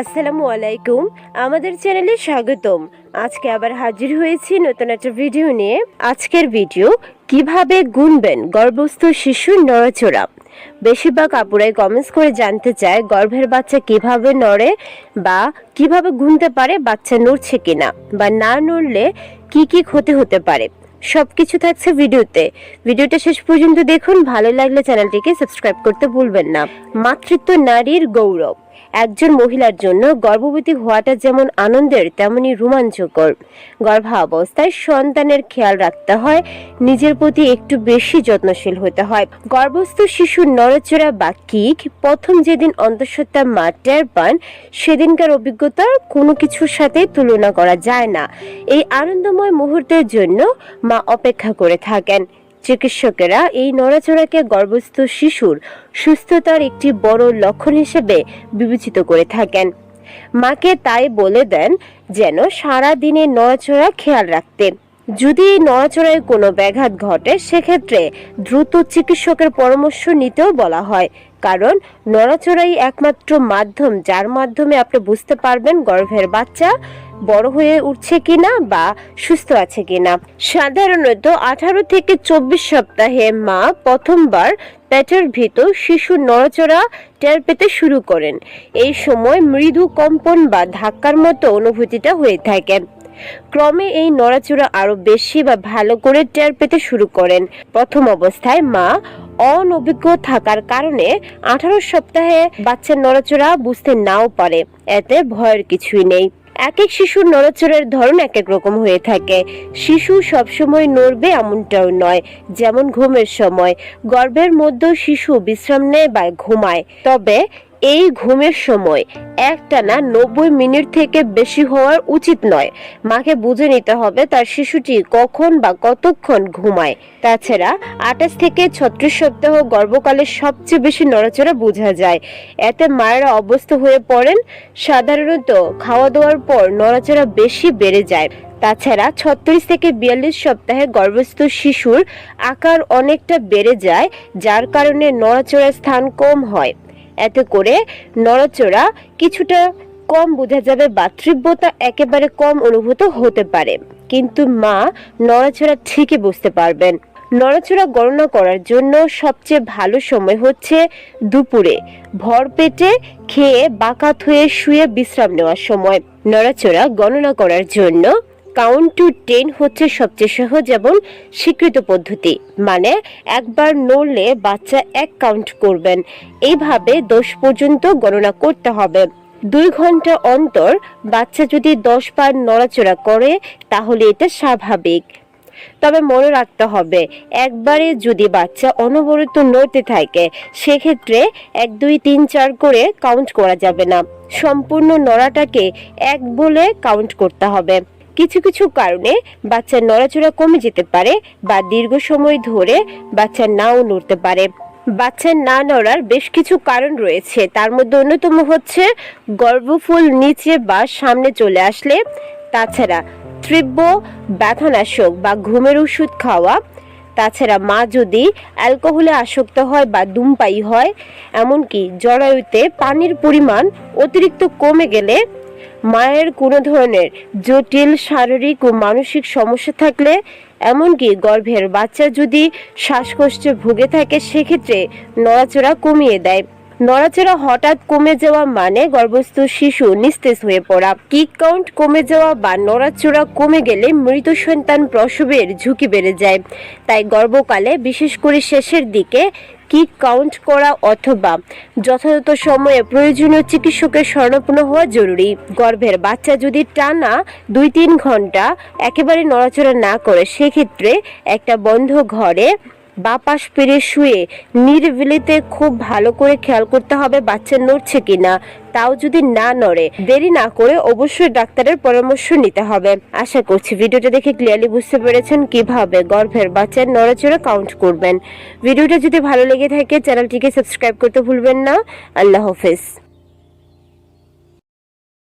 আসসালামু আলাইকুম, আমাদের চ্যানেলে স্বাগতম। আজকে আবার হাজির হয়েছি নতুন একটা ভিডিও নিয়ে। আজকের ভিডিও, কীভাবে গুনবেন গর্ভস্থ শিশুর নড়াচড়া? বেশিরভাগ আপুরাই কমেন্টস করে জানতে চায়, গর্ভের বাচ্চা কীভাবে নড়ে বা কীভাবে গুনতে পারে, বাচ্চা নড়ছে কিনা বা না নড়লে কি কি ক্ষতি হতে পারে। সবকিছু থাকছে ভিডিওতে। ভিডিওটা শেষ পর্যন্ত দেখুন, ভালো লাগলে চ্যানেলটিকে সাবস্ক্রাইব করতে ভুলবেন না। মাতৃত্ব নারীর গৌরব। একজন মহিলার জন্য গর্ভবতী হওয়াটা যেমন আনন্দের, তেমনি রোমাঞ্চকর। গর্ভাবস্থায় সন্তানের খেয়াল রাখতে হয়, নিজের প্রতি একটু বেশি যত্নশীল হতে হয়। গর্ভস্থ শিশুর নড়াচড়া বা কিক, প্রথম যেদিন অন্তঃসত্ত্বা মা টের পান, সেদিনকার অভিজ্ঞতা কোনো কিছুর সাথে তুলনা করা যায় না। এই আনন্দময় মুহূর্তের জন্য মা অপেক্ষা করে থাকেন। চিকিৎসকেরা এই নড়াচড়াকে গর্ভস্থ শিশুর সুস্থতার একটি বড় লক্ষণ হিসেবে বিবেচিত করে থাকেন। মাকে তাই বলে দেন যেন সারা দিনে নড়াচড়া খেয়াল রাখতে। যদি এই নড়াচড়ায় কোনো ব্যাঘাত ঘটে, সেক্ষেত্রে দ্রুত চিকিৎসকের পরামর্শ নিতেও বলা হয়। কারণ নড়াচড়াই একমাত্র মাধ্যম, যার মাধ্যমে আপনি বুঝতে পারবেন গর্ভের বাচ্চা বড় হয়ে উঠছে কিনা বা সুস্থ আছে কিনা? সাধারণত আঠারো থেকে চব্বিশ সপ্তাহে মা প্রথমবার পেটের ভিতর শিশুর নড়াচড়া টের পেতে শুরু করেন। এই সময় মৃদু কম্পন বা ধাক্কার মতো অনুভূতিটা হয়ে থাকে। ক্রমে এই নড়াচড়া আরও বেশি বা ভালো করে টের পেতে শুরু করেন। প্রথম অবস্থায় মা অনভিজ্ঞ থাকার কারণে আঠারো সপ্তাহে বাচ্চার নড়াচড়া বুঝতে নাও পারে। এতে ভয়ের কিছুই নেই। এক এক শিশুর নড়াচড়ার ধরন এক এক রকম হয়ে থাকে। শিশু সবসময় নড়বে এমনটাও নয়, যেমন ঘুমের সময়। গর্ভের মধ্যে শিশু বিশ্রাম নেয় বা ঘুমায়। তবে এই ঘুমের সময় একটানা নব্বই মিনিট থেকে বেশি হওয়ার উচিত নয়। মাকে বুঝে নিতে হবে তার শিশুটি কখন বা কতক্ষণ ঘুমায়। তাছাড়া আঠাশ থেকে ছত্রিশ সপ্তাহ গর্ভকালে সবচেয়ে বেশি নড়াচড়া বোঝা যায়। এতে মায়েরা অবস্থ হয়ে পড়েন। সাধারণত খাওয়া দাওয়ার পর নড়াচড়া বেশি বেড়ে যায়। তাছাড়া ছত্রিশ থেকে বিয়াল্লিশ সপ্তাহে গর্ভস্থ শিশুর আকার অনেকটা বেড়ে যায়, যার কারণে নড়াচড়ার স্থান কম হয়। এতে করে নড়াচড়া কিছুটা কম বোঝা যাবে বা তীব্রতা একেবারে কম অনুভূত হতে পারে। কিন্তু মা নড়াচড়া ঠিকই বুঝতে পারবেন। নড়াচড়া গণনা করার জন্য সবচেয়ে ভালো সময় হচ্ছে দুপুরে। ভর পেটে খেয়ে বাকাত হয়ে শুয়ে বিশ্রাম নেওয়ার সময় নড়াচড়া গণনা করার জন্য কাউন্ট টু টেন হচ্ছে সবচেয়ে সহজ এবং স্বীকৃত পদ্ধতি। মানে একবার নড়লে বাচ্চা এক কাউন্ট করবেন। এইভাবে দশ পর্যন্ত গণনা করতে হবে। দুই ঘণ্টা অন্তর বাচ্চা যদি দশ বার নড়াচড়া করে, তাহলে এটা স্বাভাবিক। তবে মনে রাখতে হবে, একবারে যদি বাচ্চা অনবরত নড়তে থাকে, সেক্ষেত্রে এক, দুই, তিন, চার করে কাউন্ট করা যাবে না। সম্পূর্ণ নড়াটাকে এক বলে কাউন্ট করতে হবে। কিছু কিছু কারণে বাচ্চার নড়াচড়া কমে যেতে পারে বা দীর্ঘ সময় ধরে বাচ্চা নাও নড়তে পারে। বাচ্চার না নড়ার বেশ কিছু কারণ রয়েছে। তার মধ্যে অন্যতম হচ্ছে গর্ভফুল নিচে বা সামনে চলে আসলে। তাছাড়া তীব্র ব্যথানাশক বা ঘুমের ওষুধ খাওয়া। তাছাড়া মা যদি অ্যালকোহলে আসক্ত হয় বা ধূমপায়ী হয়, এমনকি জরায়ুতে পানির পরিমাণ অতিরিক্ত কমে গেলে মায়ের কোনো ধরনের জটিল শারীরিক ও মানসিক সমস্যা থাকলে, এমনকি গর্ভের বাচ্চা যদি শ্বাসকষ্টে ভুগে থাকে, সেক্ষেত্রে নড়াচড়া কমিয়ে দেয়। নড়াচড়া হঠাৎ কমে যাওয়া মানে গর্ভস্থ শিশু নিস্তেজ হয়ে পড়া। কিক কাউন্ট কমে যাওয়া বা নড়াচড়া কমে গেলে মৃত সন্তান প্রসবের ঝুঁকি বেড়ে যায়। তাই গর্ভকালে, বিশেষ করে শেষের দিকে, কিক কাউন্ট করা অথবা যথাযথ সময়ে প্রয়োজনীয় চিকিৎসকের শরণাপন্ন হওয়া জরুরি। গর্ভের বাচ্চা যদি টানা দুই তিন ঘণ্টা একেবারে নড়াচড়া না করে, সেক্ষেত্রে একটা বন্ধ ঘরে বা পাশ পেরে শুয়ে নির্বিলিতে খুব ভালো করে খেয়াল করতে হবে বাচ্চা নড়ছে কিনা, তাও যদি না নড়ে, দেরি না করে অবশ্যই ডাক্তারের পরামর্শ নিতে হবে। আশা করছি ভিডিওটা দেখে ক্লিয়ারলি বুঝতে পেরেছেন কীভাবে গর্ভের বাচ্চার নড়াচড়া কাউন্ট করবেন। ভিডিওটা যদি ভালো লেগে থাকে, চ্যানেলটিকে সাবস্ক্রাইব করতে ভুলবেন না। আল্লাহ হাফেজ।